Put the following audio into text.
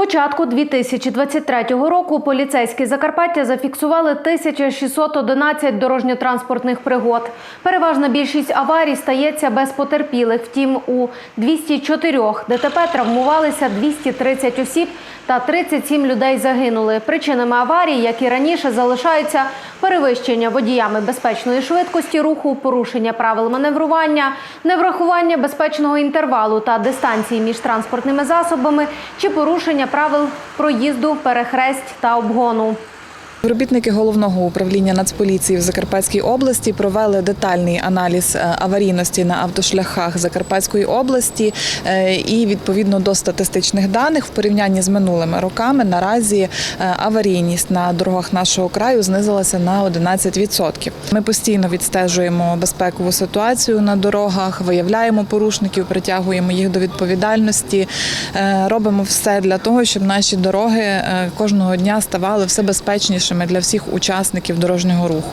початку 2023 року поліцейські Закарпаття зафіксували 1611 дорожньо-транспортних пригод. Переважна більшість аварій стається без потерпілих. Втім, у 204 ДТП травмувалися 230 осіб та 37 людей загинули. Причинами аварій, як і раніше, залишаються перевищення водіями безпечної швидкості руху, порушення правил маневрування, неврахування безпечного інтервалу та дистанції між транспортними засобами чи порушення правил проїзду, перехресть та обгону. Робітники головного управління Нацполіції в Закарпатській області провели детальний аналіз е, аварійності на автошляхах Закарпатської області е, і відповідно до статистичних даних в порівнянні з минулими роками наразі е, аварійність на дорогах нашого краю знизилася на 11%. Ми постійно відстежуємо безпекову ситуацію на дорогах, виявляємо порушників, притягуємо їх до відповідальності, робимо все для того, щоб наші дороги кожного дня ставали все безпечнішими для всіх учасників дорожнього руху.